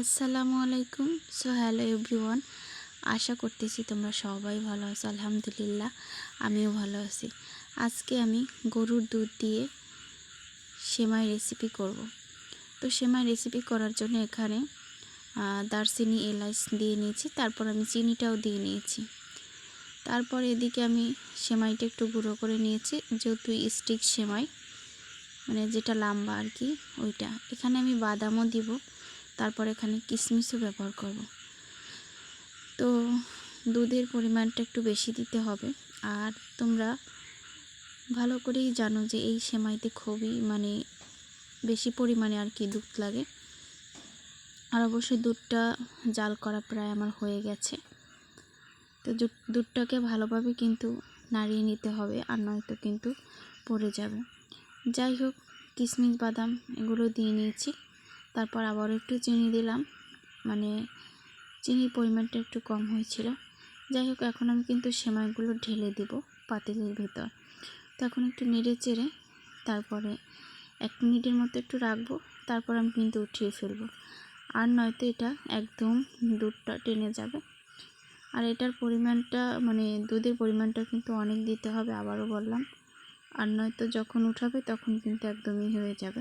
আসসালামু আলাইকুম। So hello everyone আশা করতেছি তোমরা সবাই ভালো আছো, আলহামদুলিল্লাহ, আমিও ভালো আছি। আজকে আমি গরুর দুধ দিয়ে সেমাই রেসিপি করব। তো সেমাই রেসিপি করার জন্য এখানে দারচিনি এলাচ দিয়ে নিয়েছি, তারপর আমি চিনিটাও দিয়ে নিয়েছি। তারপর এদিকে আমি সেমাইটা একটু গুঁড়ো করে নিয়েছি, যেহেতু স্টিক সেমাই মানে যেটা লম্বা আর কি, ওইটা। এখানে আমি বাদামও দিব তারপর এখানে কিশমিশও ব্যবহার করব। তো দুধের পরিমাণটা একটু বেশি দিতে হবে। আর তোমরা ভালো করেই জানো যে এই সেমাইতে খুবই মানে বেশি পরিমাণে আর কি দুধ লাগে। আর অবশ্যই দুধটা জাল করা প্রায় আমার হয়ে গেছে। তো দুধটাকে ভালোভাবে কিন্তু নাড়িয়ে নিতে হবে, আর নয়তো কিন্তু পড়ে যাবে। যাই হোক কিশমিশ বাদাম এগুলো দিয়ে নিয়েছি। তারপর আবার একটু চিনি দিলাম। মানে চিনির পরিমাণটা একটু কম হয়েছিল। যাই হোক, এখন আমি কিন্তু সেমাইগুলো ঢেলে দেব পাতিলের ভেতর। তো এখন একটু নেড়ে চেড়ে তারপরে এক মিনিটের মতো একটু রাখব, তারপর আমি কিন্তু উঠিয়ে ফেলব। আর নয়তো এটা একদম দুধটা টেনে যাবে। আর এটার পরিমাণটা মানে দুধের পরিমাণটা কিন্তু অনেক দিতে হবে, আবারও বললাম। আর নয়তো যখন উঠাবে তখন কিন্তু একদমই হয়ে যাবে।